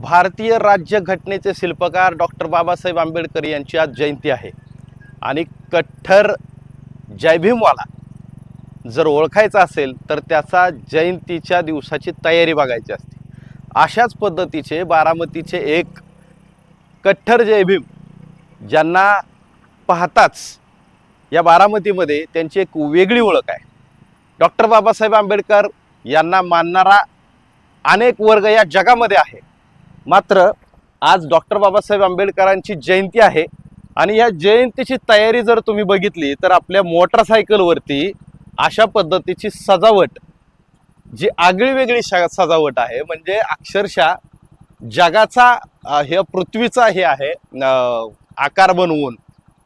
भारतीय राज्यघटनेचे शिल्पकार डॉक्टर बाबासाहेब आंबेडकर यांची आज जयंती आहे. आणि कट्टर जयभीमवाला जर ओळखायचा असेल तर त्याचा जयंतीच्या दिवसाची तयारी बघायची असते. अशाच पद्धतीचे बारामतीचे एक कट्टर जयभीम ज्यांना पाहताच या बारामतीमध्ये त्यांची एक वेगळी ओळख आहे. डॉक्टर बाबासाहेब आंबेडकर यांना मानणारा अनेक वर्ग या जगामध्ये आहे. मात्र आज डॉक्टर बाबासाहेब आंबेडकरांची जयंती आहे आणि या जयंतीची तयारी जर तुम्ही बघितली तर आपल्या मोटरसायकलवरती अशा पद्धतीची सजावट जी आगळी वेगळी श- सजावट आहे म्हणजे अक्षरशः जगाचा हे पृथ्वीचा हे आहे आकार बनवून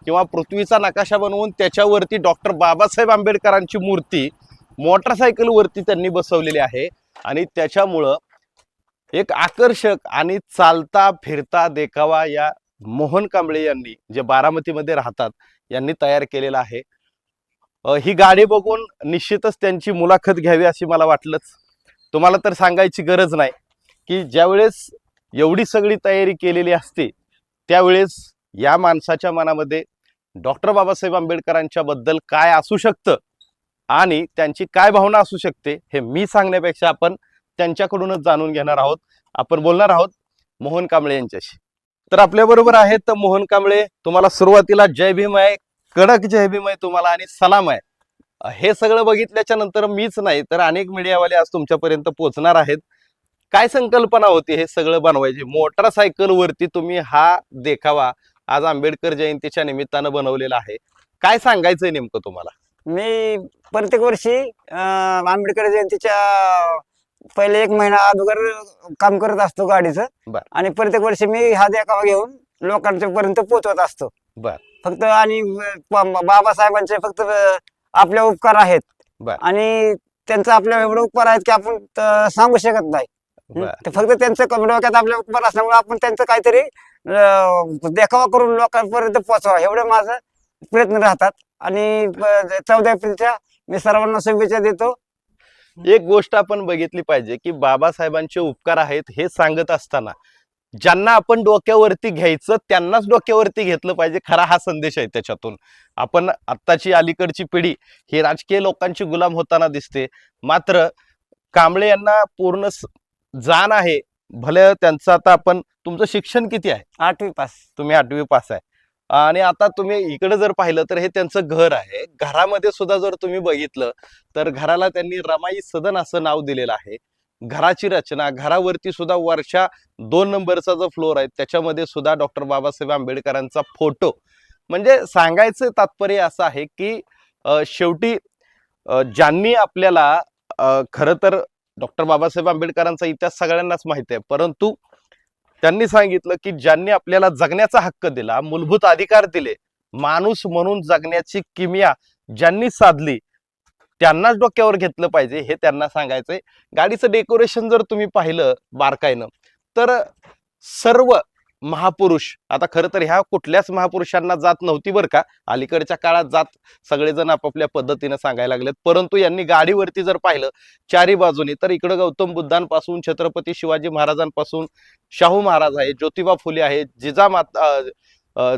किंवा पृथ्वीचा नकाशा बनवून त्याच्यावरती डॉक्टर बाबासाहेब आंबेडकरांची मूर्ती मोटरसायकलवरती त्यांनी बसवलेली आहे. आणि त्याच्यामुळं एक आकर्षक आणि चालता फिरता देखावा या मोहन कांबळे यांनी जे बारामतीमध्ये राहतात यांनी तयार केलेला आहे. ही गाडी बघून निश्चितच त्यांची मुलाखत घ्यावी अशी मला वाटलंच. तुम्हाला तर सांगायची गरज नाही की ज्यावेळेस एवढी सगळी तयारी केलेली असते त्यावेळेस या माणसाच्या मनामध्ये डॉक्टर बाबासाहेब आंबेडकरांच्या बद्दल काय असू शकतं आणि त्यांची काय भावना असू शकते हे मी सांगण्यापेक्षा आपण त्यांच्याकडूनच जाणून घेणार आहोत. आपण बोलणार आहोत मोहन कांबळे यांच्याशी. तर आपल्या बरोबर आहेत मोहन कांबळे तुम्हाला सुरुवातीला जय भीम आहे कडक जय भीम आहे तुम्हाला आणि सलाम आहे. हे सगळं बघितल्याच्या नंतर मीच नाही तर अनेक मीडियावाले आज तुमच्यापर्यंत पोहोचणार आहेत. काय संकल्पना होती हे सगळं बनवायची? मोटरसायकल वरती तुम्ही हा देखावा आज आंबेडकर जयंतीच्या निमित्तानं बनवलेला आहे. काय सांगायचंय नेमकं तुम्हाला? मी प्रत्येक वर्षी आंबेडकर जयंतीच्या पहिले एक महिना अगोदर काम करत असतो गाडीचं बर. आणि प्रत्येक वर्षी मी हा देखावा घेऊन लोकांच्या पर्यंत पोहोचवत असतो बर. फक्त आणि बा- बाबासाहेबांचे फक्त अं, आपले उपकार आहेत बर. आणि त्यांचा आपल्या एवढे उपकार आहेत की आपण त- सांगू शकत नाही हं? बरं. ते फक्त त्यांचं क- डोक्यात आपले उपकार असल्यामुळे आपण त्यांचं काहीतरी अं, देखावा करून लोकांपर्यंत पोहोचवा एवढे माझं प्रयत्न राहतात आणि चौदा एप्रिलच्या मी सर्वांना शुभेच्छा देतो एक गोष्ट आपण बघितली पाहिजे की बाबासाहेबांचे उपकार आहेत हे सांगत असताना ज्यांना आपण डोक्यावरती घ्यायचं त्यांनाच डोक्यावरती घेतलं पाहिजे खरा हा संदेश आहे त्याच्यातून. आपण आत्ताची अलीकडची पिढी ही राजकीय लोकांची गुलाम होताना दिसते. मात्र कांबळे यांना पूर्ण जाण आहे. भले त्यांचं आता आपण तुमचं शिक्षण किती आहे? आठवी पास. तुम्ही आठवी पास आहे. आणि आता तुम्ही इकडे जर पाहिलं तर हे त्यांचं घर आहे. घरामध्ये सुद्धा जर तुम्ही बघितलं तर घराला त्यांनी रमाई सदन असं नाव दिलेलं आहे. घराची रचना घरावरती सुद्धा वर्षा दोन नंबरचा जो फ्लोर आहे त्याच्यामध्ये सुद्धा डॉक्टर बाबासाहेब आंबेडकरांचा फोटो म्हणजे सांगायचं तात्पर्य असं आहे की शेवटी ज्यांनी आपल्याला खरं तर डॉक्टर बाबासाहेब आंबेडकरांचा इतिहास सगळ्यांनाच माहिती आहे परंतु त्यांनी सांगितलं की ज्यांनी आपल्याला जगण्याचा हक्क दिला मूलभूत अधिकार दिले माणूस म्हणून जगण्याची किमया ज्यांनी साधली त्यांनाच डोक्यावर घेतलं पाहिजे हे त्यांना सांगायचंय. गाडीचं डेकोरेशन जर तुम्ही पाहिलं बारकाईनं तर सर्व महापुरुष. आता खरं तर ह्या कुठल्याच महापुरुषांना जात नव्हती बरं का. अलीकडच्या काळात जात सगळेजण आपापल्या पद्धतीनं सांगायला लागलेत. परंतु यांनी गाडीवरती जर पाहिलं चारी बाजूनी तर इकडं गौतम बुद्धांपासून छत्रपती शिवाजी महाराजांपासून शाहू महाराज आहेत ज्योतिबा फुले आहेत जिजामाता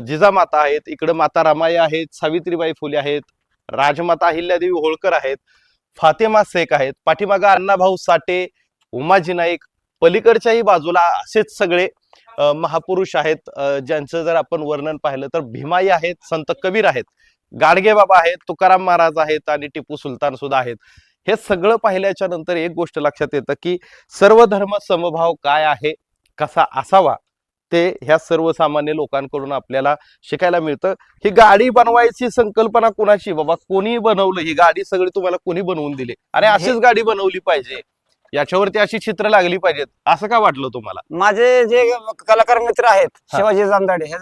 जिजामाता आहेत इकडं माता रमाई आहेत सावित्रीबाई फुले आहेत राजमाता अहिल्यादेवी होळकर आहेत फातेमा शेख आहेत पाठीमागा अण्णाभाऊ साठे उमाजी नाईक पलीकडच्याही बाजूला असेच सगळे महापुरुष आहेत ज्यांचं जर आपण वर्णन पाहिलं तर भीमाई आहेत संत कबीर आहेत गाडगे बाबा आहेत तुकाराम महाराज आहेत आणि टिपू सुलतान सुद्धा आहेत. हे सगळं पाहिल्याच्या नंतर एक गोष्ट लक्षात येतं की सर्व धर्म समभाव काय आहे कसा असावा ते ह्या सर्वसामान्य लोकांकडून आपल्याला शिकायला मिळतं. ही गाडी बनवायची संकल्पना कोणाची? बाबा कोणी बनवलं? ही गाडी सगळी तुम्हाला कोणी बनवून दिली? आणि अशीच गाडी बनवली पाहिजे. याच्यावरती अशी चित्र लागली पाहिजेत. असं का वाटलं तुम्हाला? माझे जे कलाकार मित्र आहेत हा. शिवाजी जामदाडे हे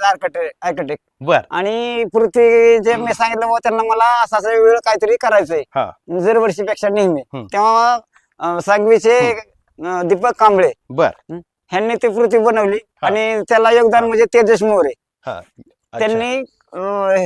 आर्किटेक्ट बर. आणि पृथ्वी जे मी सांगितलं बुवा त्यांना मला असा असा वेळ काहीतरी करायचंय. हा. दरवर्षीपेक्षा नेहमी. तेव्हा अं, सांगवीचे अं, दीपक कांबळे. बर. ह्यांनी ती पृथ्वी बनवली. हा. आणि त्याला योगदान म्हणजे तेजस मोरे. हा. अच्छा. त्यांनी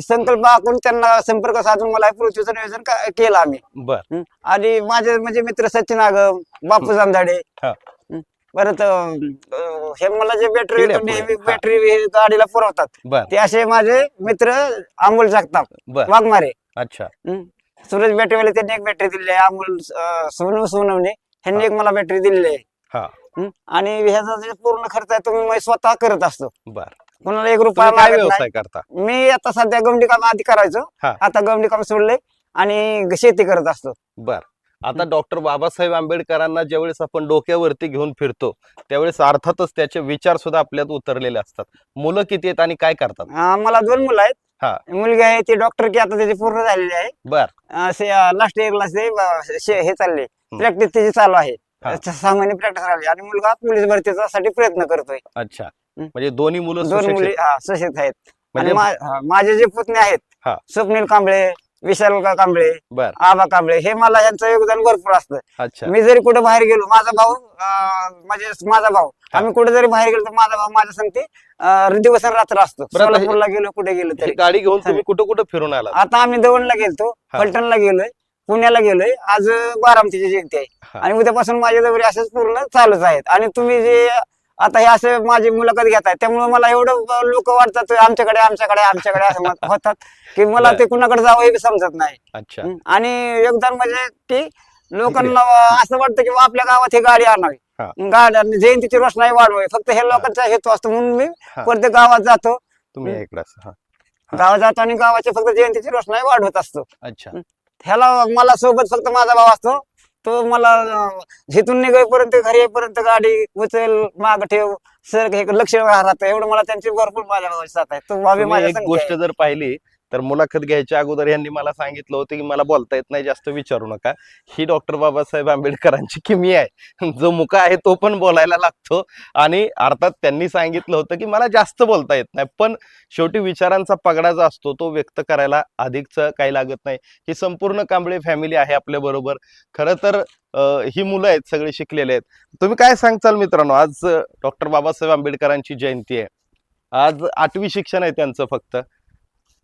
संकल्प आखून त्यांना संपर्क साधून मला हे पृथ्वीचं नियोजन का- केलं आम्ही बर हं. आणि माझे म्हणजे मित्र सचिन आगम बापू हा. हं. परत अं, हे मला जे बॅटरी पुढे. नेहमी हा. बॅटरी गाडीला पुरवतात बर ते असे माझे मित्र अमोल जगताप बर वाघमारे अच्छा हम्म. सूरज बॅटरीवाले त्यांनी एक बॅटरी दिलेली आहे अमोल अं, सोनू सोनवणे ह्यांनी एक मला बॅटरी दिलेली आहे हा. आणि ह्याचा जे पूर्ण खर्च आहे तो मी स्वतः करत असतो बर कोणाला एक रुपया काय मागत नाही. व्यवसाय करता? मी आता सध्या गवंडी काम आधी करायचो. हा. आता गवंडी काम सोडले आणि शेती करत असतो. बर. आता डॉक्टर बाबासाहेब आंबेडकरांना ज्यावेळेस आपण डोक्यावरती घेऊन फिरतो त्यावेळेस अर्थातच त्याचे विचार सुद्धा आपल्यात उतरलेले असतात. मुलं किती आहेत आणि काय करतात? अं, मला दोन मुलं हा. आहेत मुलगी आहे ती डॉक्टर की आता त्याची पूर्ण झालेली आहे. बर. लास्ट इयरला हे चालले. प्रॅक्टिस त्याची चालू आहे. हा. सहा महिने प्रॅक्टिस आणि मुलगा पोलीस भरतीचा साठी प्रयत्न करतोय. अच्छा. म्हणजे दोन्ही मुलं दोन सुशिक्षित. हा, आहेत. आणि म्हणजे मा- हा, माझे जे पुतणे आहेत हा. स्वप्नील कांबळे विशाल का- कांबळे बर. आबा कांबळे हे मला यांचं योगदान भरपूर असतं. अच्छा. मी जरी कुठे बाहेर गेलो माझा भाऊ अं, म्हणजे माझा भाऊ हा. आम्ही कुठे जरी बाहेर गेलो तर माझा भाऊ माझ्या सांगते अं, दिवस आणि रात्र असतो. बरं, आता हे- सोलापूरला गेलो कुठे गेलो ही तरी गाडी घेऊन तुम्ही कुठं कुठं फिरून आला आता आम्ही दवणला गेलतो हा. फलटणला गेलोय पुण्याला गेलोय आज बारामतीची जयंती आहे. हा. आणि उद्यापासून माझे दौरे असेच पूर्ण चालूच आहेत. आणि तुम्ही जे आता हे असे माझी मुलाखत घेताय त्यामुळे मला एवढं लोक वाटतात आमच्याकडे आमच्याकडे आमच्याकडे असं होतात की मला. ते कुणाकडे जावं हे समजत नाही. आणि योगदान म्हणजे की लोकांना असं वाटतं की आपल्या गावात ही गाडी आणावी. गाडी जयंतीची रोषणाई वाढवावी. फक्त हे लोकांचा हेतू असतो म्हणून मी. प्रत्येक गावात जातो. तुम्ही. गावात जातो आणि गावाची फक्त जयंतीची रोषणाई वाढवत असतो. अच्छा. ह्याला मला सोबत फक्त माझा भाव असतो. तो मला जिथून निघेपर्यंत घरी येईपर्यंत गाडी उचल माग ठेव सर हे लक्ष राहतं एवढं मला त्यांची भरपूर माझ्या साथ आहे तो एक गोष्ट. जर पाहिली तर मुलाखत घ्यायच्या अगोदर यांनी मला सांगितलं होतं की मला बोलता येत नाही जास्त विचारू नका. ही डॉक्टर बाबासाहेब आंबेडकरांची किमी आहे. जो मुका आहे तो पण बोलायला लागतो. आणि अर्थात त्यांनी सांगितलं होतं की मला जास्त बोलता येत नाही पण शेवटी विचारांचा पगडा जो असतो तो व्यक्त करायला अधिकच काही लागत नाही. ही संपूर्ण कांबळे फॅमिली आहे आपल्या बरोबर. खरं तर ही मुलं आहेत सगळे शिकलेले आहेत. तुम्ही काय सांगचाल मित्रांनो? आज डॉक्टर बाबासाहेब आंबेडकरांची जयंती आहे. आज आठवी शिक्षण आहे त्यांचं फक्त.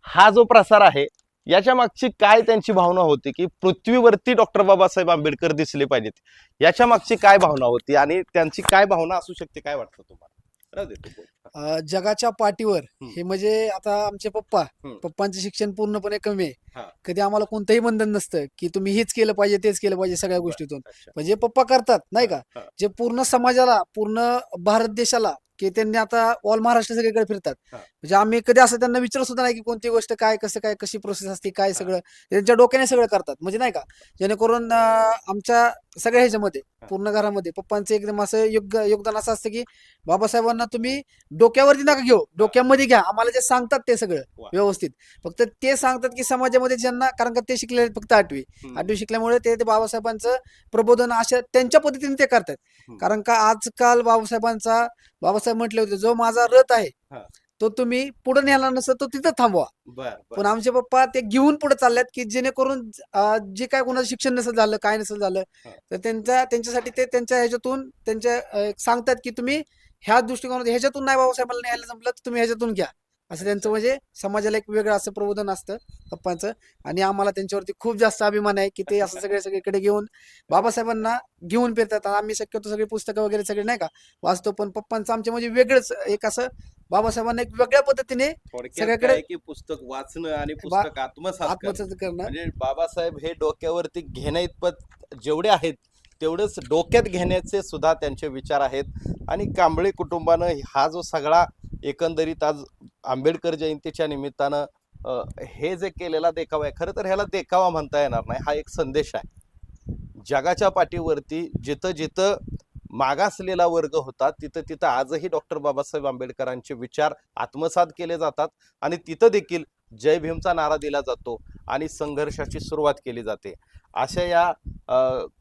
हा जो प्रसार आहे याच्या मागची काय त्यांची भावना होती की पृथ्वीवरती डॉक्टर बाबासाहेब आंबेडकर दिसले पाहिजेत याच्या मागची काय भावना होती आणि त्यांची काय भावना असू शकते काय वाटतं तुम्हाला जगाच्या पाठीवर. हे म्हणजे आता आमचे पप्पा. पप्पांचं शिक्षण पूर्णपणे कमी. आहे कधी आम्हाला कोणतंही बंधन नसतं की तुम्ही हेच केलं पाहिजे तेच केलं पाहिजे सगळ्या गोष्टीतून. म्हणजे पप्पा करतात नाही का. जे पूर्ण समाजाला पूर्ण भारत देशाला की त्यांनी आता ऑल महाराष्ट्र सगळीकडे फिरतात. म्हणजे आम्ही कधी असं त्यांना विचारत सुद्धा नाही की कोणती गोष्ट काय कसं काय कशी प्रोसेस असते काय सगळं. त्यांच्या डोक्याने सगळं करतात. म्हणजे नाही का? जेणेकरून आमच्या सगळ्या ह्याच्यामध्ये पूर्ण घरामध्ये पप्पांचं एकदम असं योग्य योगदान असं असतं की बाबासाहेबांना तुम्ही डोक्यावरती नका घेऊ. डोक्यामध्ये घ्या. आम्हाला जे सांगतात ते सगळं. व्यवस्थित. फक्त ते सांगतात की समाजामध्ये ज्यांना कारण का ते आहेत फक्त आठवी. आठवी शिकल्यामुळे ते बाबासाहेबांचं प्रबोधन अशा त्यांच्या पद्धतीने ते करतात. कारण का आजकाल बाबासाहेबांचा बाबासाहेब म्हटले होते जो माझा रथ आहे. तो तुम्ही पुढे नेला नसतं तो तिथं थांबवा बर, बर. पण आमचे पप्पा ते घेऊन पुढे चालल्यात की जेणेकरून अं, जे काय कोणाचं शिक्षण नसेल झालं काय नसेल झालं हा. तर त्यांच्या त्यांच्यासाठी ते त्यांच्या ह्याच्यातून त्यांच्या अं, सांगतात की तुम्ही ह्या दृष्टिकोनात ह्याच्यातून नाही बाबासाहेबांना न्यायला जमलं तर तुम्ही ह्याच्यातून घ्या असं त्यांचं म्हणजे समाजाला एक वेगळं असं प्रबोधन असतं पप्पांचं आणि आम्हाला त्यांच्यावरती खूप जास्त अभिमान आहे की ते असं सगळे सगळीकडे घेऊन बाबासाहेबांना घेऊन फिरतात आम्ही शक्यतो सगळी पुस्तकं वगैरे सगळे नाही का वाचतो पण पप्पांचं आमचे म्हणजे वेगळंच एक असं बाबासाहेबांना एक वेगळ्या पद्धतीने सगळ्याकडे- की पुस्तक वाचणं आणि पुस्तक आत्मसात करणं. आत्मसात करणं. म्हणजे बाबासाहेब हे डोक्यावरती घेण्या इतपत जेवढे आहेत तेवढेच डोक्यात घेण्याचे सुद्धा त्यांचे विचार आहेत. आणि कांबळे कुटुंबानं हा जो सगळा एकंदरीत आज आंबेडकर जयंतीच्या निमित्तानं हे जे केलेला देखावा आहे खरं तर ह्याला देखावा म्हणता येणार नाही हा एक संदेश आहे. जगाच्या पाठीवरती जिथं जिथं मागासलेला वर्ग होता तिथं तिथं आजही डॉक्टर बाबासाहेब आंबेडकरांचे विचार आत्मसात केले जातात आणि तिथं देखील जय भीमचा नारा दिला जातो आणि संघर्षाची सुरुवात केली जाते. अशा या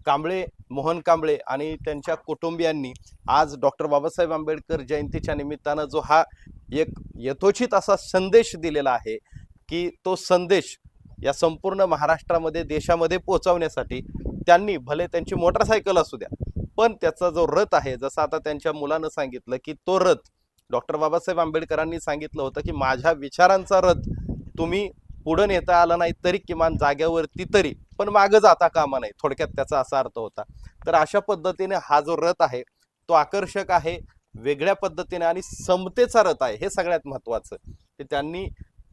कांबळे मोहन कांबळे आणि त्यांच्या कुटुंबियांनी आज डॉक्टर बाबासाहेब आंबेडकर जयंतीच्या निमित्तानं जो हा एक यथोचित असा संदेश दिलेला आहे की तो संदेश या संपूर्ण महाराष्ट्रामध्ये देशामध्ये पोहोचवण्यासाठी त्यांनी भले त्यांची मोटरसायकल असू द्या पण त्याचा जो रथ आहे जसं आता त्यांच्या मुलानं सांगितलं की तो रथ डॉक्टर बाबासाहेब आंबेडकरांनी सांगितलं होतं की माझ्या विचारांचा रथ तुम्ही पुढं नेता आला नाही तरी किमान जाग्यावरती तरी पण मागं जाता कामा नाही थोडक्यात त्याचा असा अर्थ होता. तर अशा पद्धतीने हा जो रथ आहे तो आकर्षक आहे वेगळ्या पद्धतीने आणि समतेचा रथ आहे हे सगळ्यात महत्वाचं की त्यांनी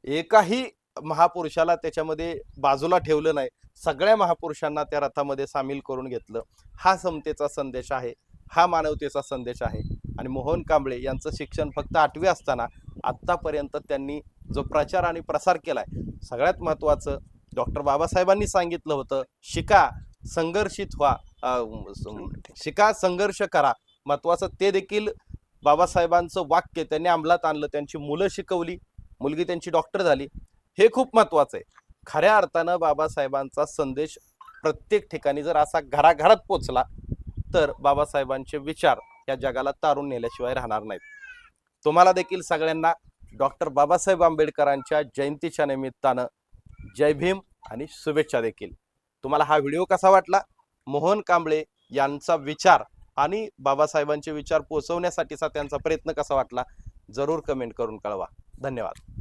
एकाही महापुरुषाला त्याच्यामध्ये बाजूला ठेवलं नाही. सगळ्या महापुरुषांना त्या रथामध्ये सामील करून घेतलं. हा समतेचा संदेश आहे. हा मानवतेचा संदेश आहे. आणि मोहन कांबळे यांचं शिक्षण फक्त आठवी असताना आत्तापर्यंत त्यांनी जो प्रचार आणि प्रसार केलाय सगळ्यात महत्त्वाचं डॉक्टर बाबासाहेबांनी सांगितलं होतं शिका संघर्षित व्हा. शिका संघर्ष करा. महत्त्वाचं ते देखील बाबासाहेबांचं वाक्य त्यांनी अंमलात आणलं. त्यांची मुलं शिकवली. मुलगी त्यांची डॉक्टर झाली. हे खूप महत्त्वाचं आहे. खऱ्या अर्थानं बाबासाहेबांचा संदेश प्रत्येक ठिकाणी जर असा घराघरात पोचला तर बाबासाहेबांचे विचार या जगाला तारून नेल्याशिवाय राहणार नाहीत. तुम्हाला देखील सगळ्यांना डॉक्टर बाबासाहेब आंबेडकरांच्या जयंतीच्या निमित्तानं जय भीम आणि शुभेच्छा देखील. तुम्हाला हा व्हिडिओ कसा वाटला? मोहन कांबळे यांचा विचार आणि बाबासाहेबांचे विचार पोचवण्यासाठीचा त्यांचा प्रयत्न कसा वाटला? जरूर कमेंट करून कळवा. धन्यवाद.